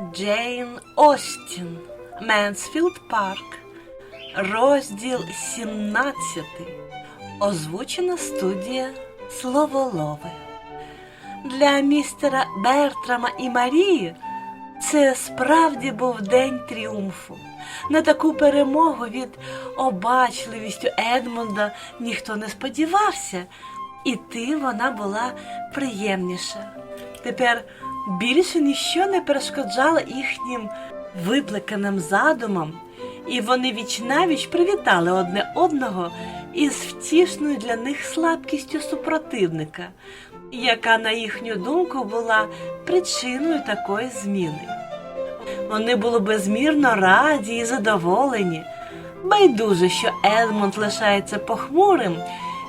Джейн Остін, Менсфілд Парк, розділ 17. Озвучена студія Словолови. Для містера Бертрама і Марії це справді був день тріумфу. На таку перемогу від обачливістю Едмунда ніхто не сподівався, і ти вона була приємніша. Тепер більше ніщо не перешкоджало їхнім виплеканим задумам, і вони вічнавіч привітали одне одного із втішною для них слабкістю супротивника, яка, на їхню думку, була причиною такої зміни. Вони були безмірно раді і задоволені. Байдуже, що Едмунд лишається похмурим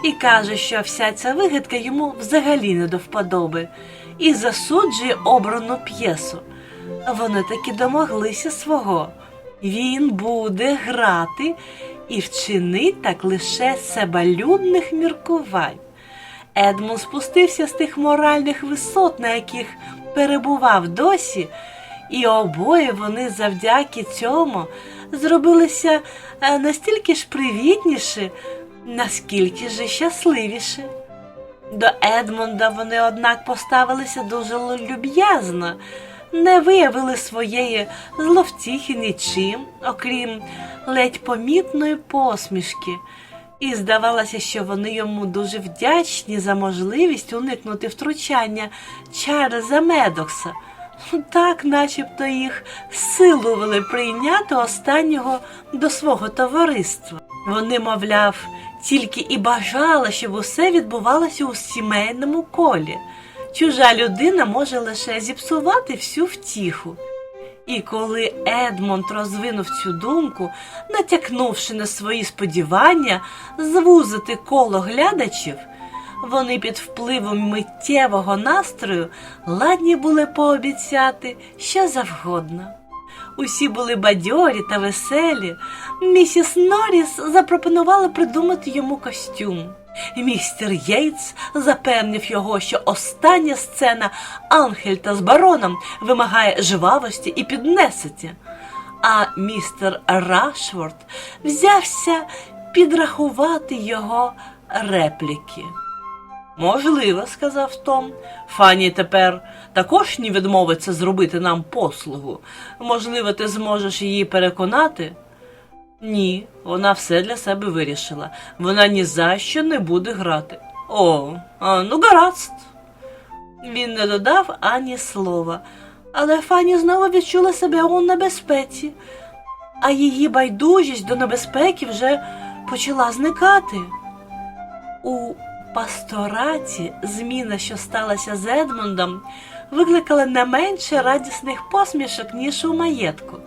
і каже, що вся ця вигадка йому взагалі не до вподоби, і засуджує обрану п'єсу. Вони таки домоглися свого. Він буде грати і вчинить так лише з себалюдних міркувань. Едмунд спустився з тих моральних висот, на яких перебував досі, і обоє вони завдяки цьому зробилися е, настільки ж привітніші, наскільки ж і щасливіші. До Едмунда вони, однак, поставилися дуже люб'язно, не виявили своєї зловтіхи нічим, окрім ледь помітної посмішки, і здавалося, що вони йому дуже вдячні за можливість уникнути втручання Чарльза Медокса. Так, начебто їх силували прийняти останнього до свого товариства. Вони, мовляв, тільки і бажали, щоб усе відбувалося у сімейному колі. Чужа людина може лише зіпсувати всю втіху. І коли Едмонд розвинув цю думку, натякнувши на свої сподівання звузити коло глядачів, вони під впливом миттєвого настрою ладні були пообіцяти що завгодно. Усі були бадьорі та веселі. Місіс Норріс запропонувала придумати йому костюм. Містер Єйтс запевнив його, що остання сцена Ангельта з бароном вимагає жвавості і піднесення. А містер Рашфорд взявся підрахувати його репліки. Можливо, сказав Том. Фані тепер також не відмовиться зробити нам послугу. Можливо, ти зможеш її переконати? Ні, вона все для себе вирішила. Вона ні за що не буде грати. О, а, ну гаразд. Він не додав ані слова, але Фані знову відчула себе у небезпеці, а її байдужість до небезпеки вже почала зникати. У пастораті зміна, що сталася з Едмундом, викликала не менше радісних посмішок, ніж у маєтку.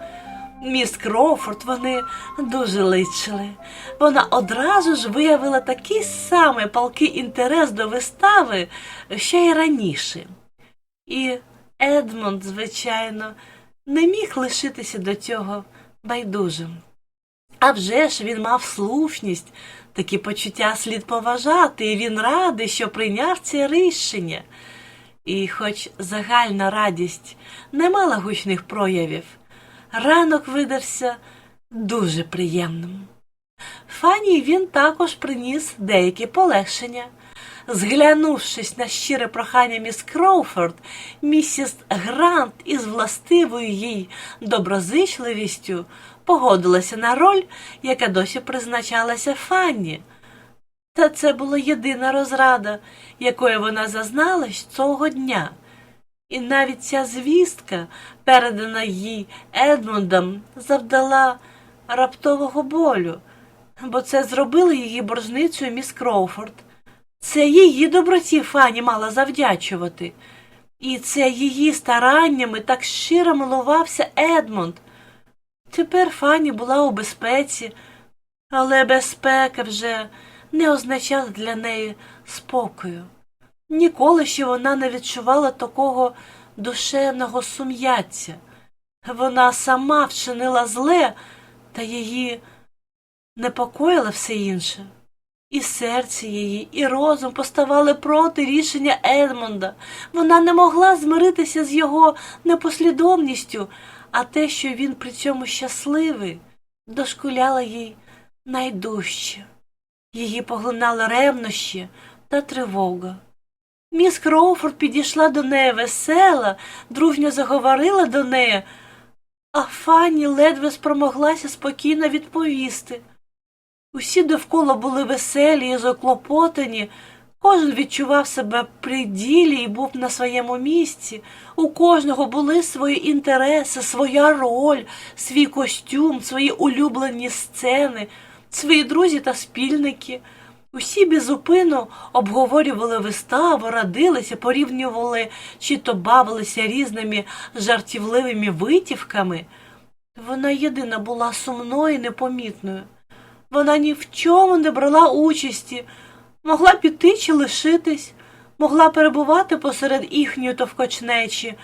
Міс Кроуфорд вони дуже личили. Вона одразу ж виявила такий самий палкий інтерес до вистави, що й раніше. І Едмунд, звичайно, не міг лишитися до цього байдужим. А вже ж він мав слушність, такі почуття слід поважати, і він радий, що прийняв це рішення. І хоч загальна радість не мала гучних проявів, ранок видався дуже приємним. Фані він також приніс деякі полегшення. Зглянувшись на щире прохання міс Кроуфорд, місіс Грант із властивою їй доброзичливістю погодилася на роль, яка досі призначалася Фанні. Та це була єдина розрада, якої вона зазналась цього дня. І навіть ця звістка, передана їй Едмундом, завдала раптового болю, бо це зробила її боржницею міс Кроуфорд. Це її доброті Фані мала завдячувати. І це її стараннями так щиро милувався Едмунд. Тепер Фані була у безпеці, але безпека вже не означала для неї спокою. Ніколи ще вона не відчувала такого душевного сум'яття. Вона сама вчинила зле, та її непокоїло все інше. І серце її, і розум поставали проти рішення Едмонда. Вона не могла змиритися з його непослідовністю, а те, що він при цьому щасливий, дошкуляло їй найдужче. Її поглинали ревнощі та тривога. Міс Кроуфорд підійшла до неї весела, дружньо заговорила до неї, а Фанні ледве спромоглася спокійно відповісти. Усі довкола були веселі і заклопотані, кожен відчував себе при ділі і був на своєму місці. У кожного були свої інтереси, своя роль, свій костюм, свої улюблені сцени, свої друзі та спільники. Усі безупинно обговорювали виставу, радилися, порівнювали чи то бавилися різними жартівливими витівками. Вона єдина була сумною і непомітною. Вона ні в чому не брала участі, могла піти чи лишитись, могла перебувати посеред їхньої товкочнечі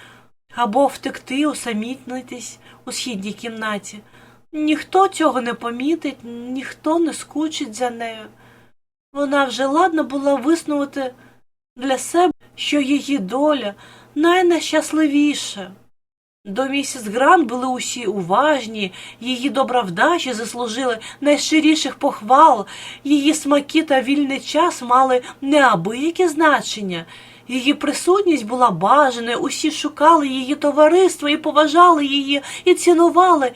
або втекти, усамітнитись у східній кімнаті. Ніхто цього не помітить, ніхто не скучить за нею. Вона вже ладна була виснувати для себе, що її доля найнещасливіша. До місіс Грант були усі уважні, її добра вдача заслужили найщиріших похвал, її смаки та вільний час мали неабияке значення. Її присутність була бажаною, усі шукали її товариство і поважали її, і цінували.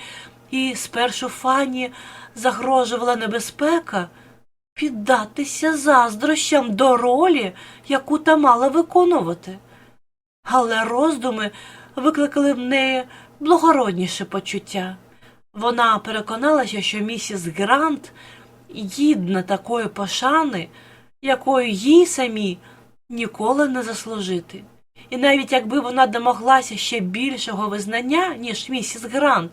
І спершу Фанні загрожувала небезпека піддатися заздрощам до ролі, яку та мала виконувати. Але роздуми викликали в неї благородніше почуття. Вона переконалася, що місіс Грант гідна такої пошани, якої їй самі ніколи не заслужити. І навіть якби вона домоглася ще більшого визнання, ніж місіс Грант,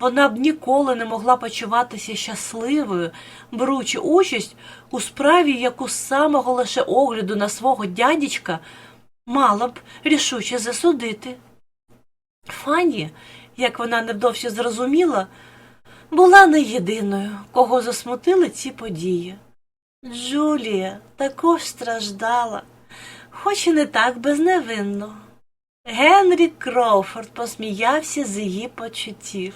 вона б ніколи не могла почуватися щасливою, беручи участь у справі, яку з самого лише огляду на свого дядечка мала б рішуче засудити. Фанні, як вона невдовзі зрозуміла, була не єдиною, кого засмутили ці події. Джулія також страждала, хоч і не так безневинно. Генрі Кроуфорд посміявся з її почуттів,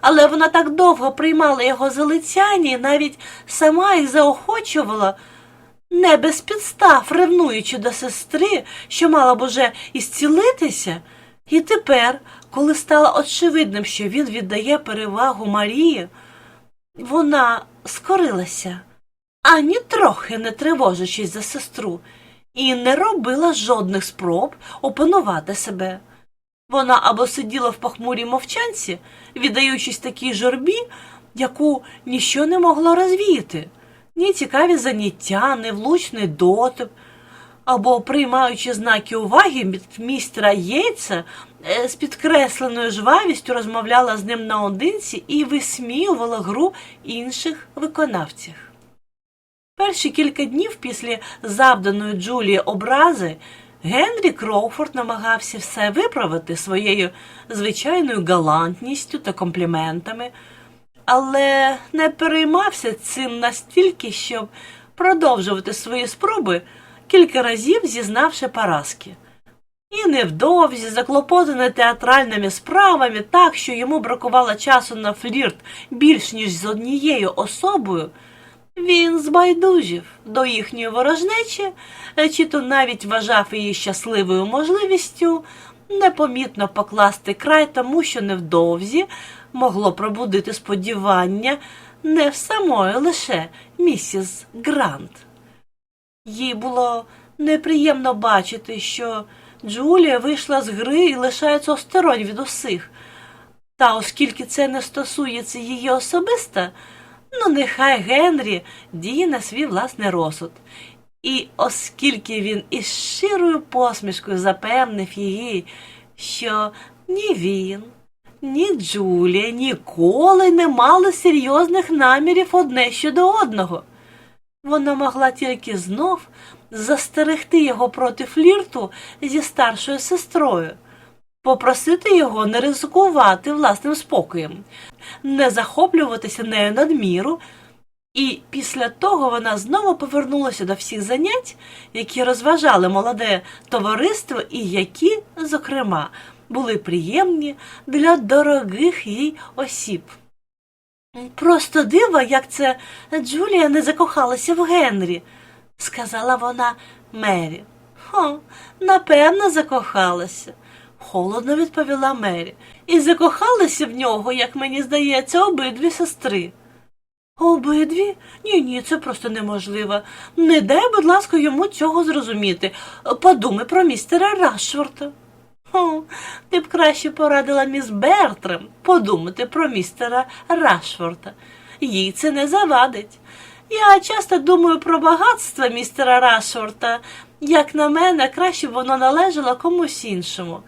але вона так довго приймала його залицяння і навіть сама їх заохочувала, не без підстав ревнуючи до сестри, що мала б уже ісцілитися, і тепер, коли стало очевидним, що він віддає перевагу Марії, вона скорилася, ані трохи не тривожачись за сестру, і не робила жодних спроб опанувати себе. Вона або сиділа в похмурій мовчанці, віддаючись такій журбі, яку ніщо не могло розвіяти, ні цікаві заняття, ні влучний дотип, або приймаючи знаки уваги від містера Єйца, е, з підкресленою жвавістю розмовляла з ним наодинці і висміювала гру інших виконавців. Перші кілька днів після завданої Джулії образи Генрі Кроуфорд намагався все виправити своєю звичайною галантністю та компліментами, але не переймався цим настільки, щоб продовжувати свої спроби, кілька разів зізнавши поразки. І невдовзі, заклопотаний театральними справами так, що йому бракувало часу на флірт більш ніж з однією особою, він збайдужив до їхньої ворожнечі, чи то навіть вважав її щасливою можливістю непомітно покласти край тому, що невдовзі могло пробудити сподівання не в самої лише місіс Грант. Їй було неприємно бачити, що Джулія вийшла з гри і лишається осторонь від усіх. Та оскільки це не стосується її особисто, ну нехай Генрі діє на свій власний розсуд. І оскільки він із щирою посмішкою запевнив її, що ні він, ні Джулія ніколи не мали серйозних намірів одне щодо одного. Вона могла тільки знов застерегти його проти флірту зі старшою сестрою, попросити його не ризикувати власним спокоєм, не захоплюватися нею надміру І після того вона знову повернулася до всіх занять, які розважали молоде товариство, і які, зокрема, були приємні для дорогих їй осіб. Просто диво, як це Джулія не закохалася в Генрі, сказала вона Мері. Хо, напевно, закохалася, холодно відповіла Мері. І закохалися в нього, як мені здається, обидві сестри. Обидві? Ні, ні, це просто неможливо. Не дай, будь ласка, йому цього зрозуміти. Подумай про містера Рашфорта. Ти б краще порадила міс Бертрам подумати про містера Рашфорта. Їй це не завадить. Я часто думаю про багатство містера Рашфорта. Як на мене, краще б воно належало комусь іншому.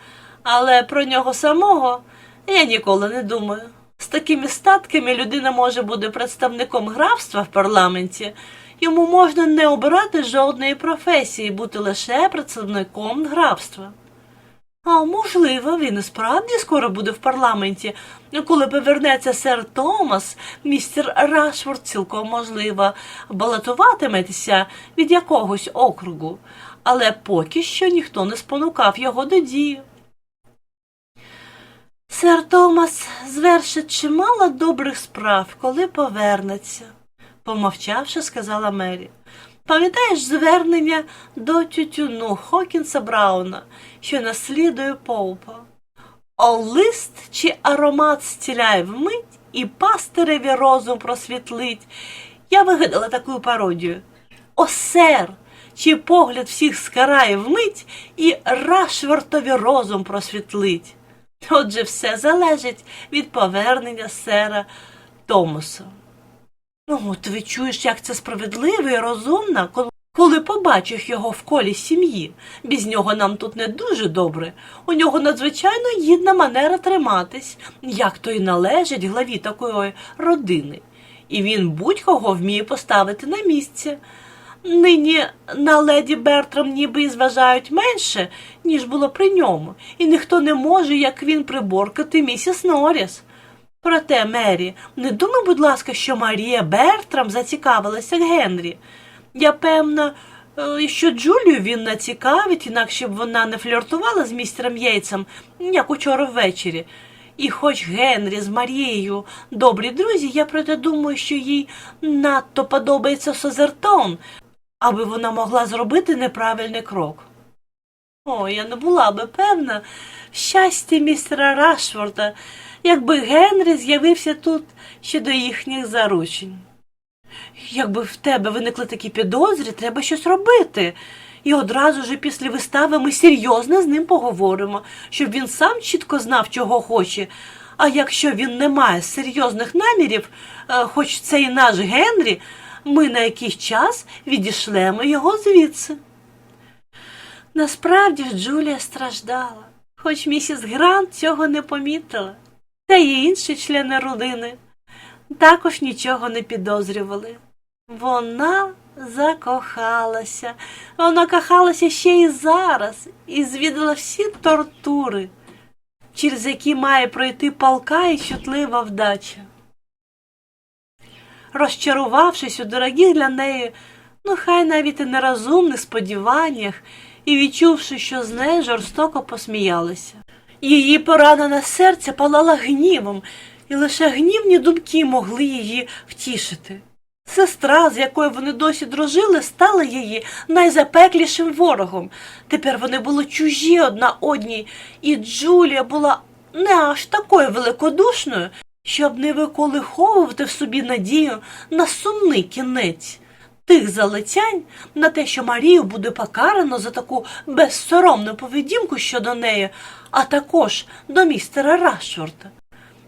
Але про нього самого я ніколи не думаю. З такими статками людина може бути представником графства в парламенті. Йому можна не обирати жодної професії, бути лише представником графства. А можливо, він і справді скоро буде в парламенті. Коли повернеться сер Томас, містер Рашфорд цілком можливо балотуватиметься від якогось округу, але поки що ніхто не спонукав його до дії. Сер Томас звершить чимало добрих справ, коли повернеться, помовчавши, сказала Мері. Пам'ятаєш звернення до тютюну Хокінса Брауна, що наслідує Поупа? О лист чи аромат стіляє вмить і пастиреві розум просвітлить. Я вигадала таку пародію. О, сер! Чи погляд всіх скарає вмить і рашвертові розум просвітлить. Отже, все залежить від повернення сера Томаса. Ну, от ви чуєш, як це справедливо і розумно, коли, побачив його в колі сім'ї. Без нього нам тут не дуже добре. У нього надзвичайно гідна манера триматись, як то й належить главі такої родини. І він будь-кого вміє поставити на місце. Нині на леді Бертрам ніби і зважають менше, ніж було при ньому, і ніхто не може, як він, приборкати місіс Норріс. Проте, Мері, не думай, будь ласка, що Марія Бертрам зацікавилася Генрі. Я певна, е, що Джулію він не цікавить, інакше б вона не фліртувала з містером Єйцем, як учора ввечері. І хоч Генрі з Марією добрі друзі, я проте думаю, що їй надто подобається Созертон, аби вона могла зробити неправильний крок. О, я не була би певна в щасті містера Рашфорда, якби Генрі з'явився тут ще до їхніх заручень. Якби в тебе виникли такі підозрі, треба щось робити. І одразу ж після вистави ми серйозно з ним поговоримо, щоб він сам чітко знав, чого хоче. А якщо він не має серйозних намірів, е, хоч це і наш Генрі, ми на якийсь час відішлемо його звідси. Насправді ж Джулія страждала, хоч місіс Грант цього не помітила, та й інші члени родини також нічого не підозрювали. Вона закохалася, вона кохалася ще і зараз і звідала всі тортури, через які має пройти палка і чутлива вдача. Розчарувавшись у дорогих для неї, ну хай навіть і нерозумних сподіваннях, і відчувши, що з нею жорстоко посміялися. Її поранене серце палало гнівом, і лише гнівні думки могли її втішити. Сестра, з якою вони досі дружили, стала її найзапеклішим ворогом. Тепер вони були чужі одна одній, і Джулія була не аж такою великодушною, щоб не виколиховувати в собі надію на сумний кінець. Тих залицянь на те, що Марію буде покарано за таку безсоромну поведінку щодо неї, а також до містера Рашфорда.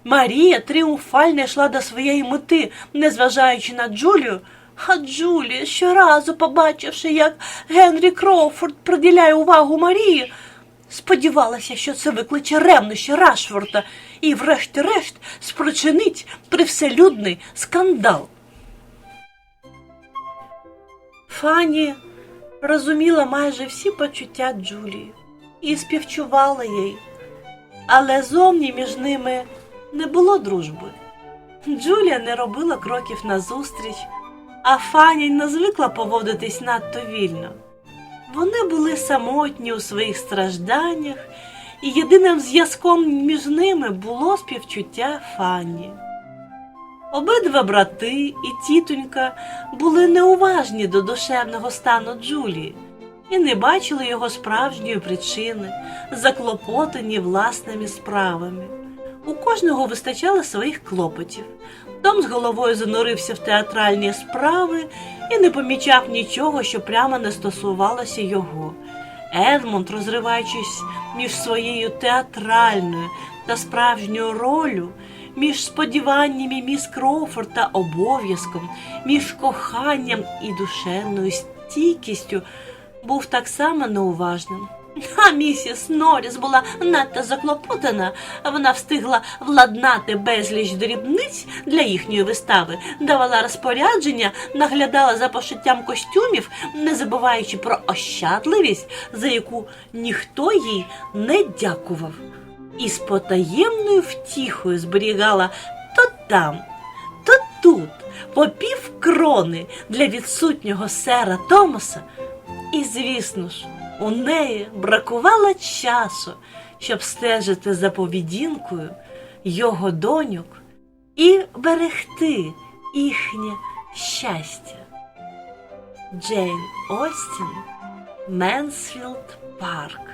Марія тріумфально йшла до своєї мети, незважаючи на Джулію. А Джулія, щоразу побачивши, як Генрі Кроуфорд приділяє увагу Марії, сподівалася, що це викличе ревнощі Рашфорда і, врешті-решт, спричинить привселюдний скандал. Фані розуміла майже всі почуття Джулії і співчувала їй, але зовні між ними не було дружби. Джулія не робила кроків назустріч, а Фані не звикла поводитись надто вільно. Вони були самотні у своїх стражданнях, і єдиним зв'язком між ними було співчуття Фанні. Обидва брати і тітонька були неуважні до душевного стану Джулії і не бачили його справжньої причини, заклопотані власними справами. У кожного вистачало своїх клопотів. Том з головою занурився в театральні справи і не помічав нічого, що прямо не стосувалося його. Едмунд, розриваючись між своєю театральною та справжньою ролью, між сподіваннями міс Кроуфорд та обов'язком, між коханням і душевною стійкістю, був так само неуважним. А місіс Норріс була надто заклопотана. Вона встигла владнати безліч дрібниць для їхньої вистави, давала розпорядження, наглядала за пошиттям костюмів, не забуваючи про ощадливість, за яку ніхто їй не дякував, і з потаємною втіхою зберігала то там, то тут, по пів крони для відсутнього сера Томаса. І, звісно ж, у неї бракувало часу, щоб стежити за поведінкою його доньок і берегти їхнє щастя. Джейн Остін, Менсфілд Парк.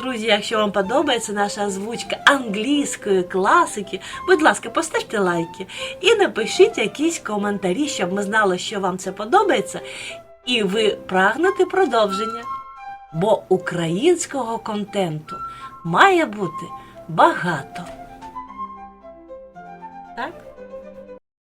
Друзі, якщо вам подобається наша озвучка англійської класики, будь ласка, поставте лайки і напишіть якісь коментарі, щоб ми знали, що вам це подобається, і ви прагнете продовження. Бо українського контенту має бути багато. Так?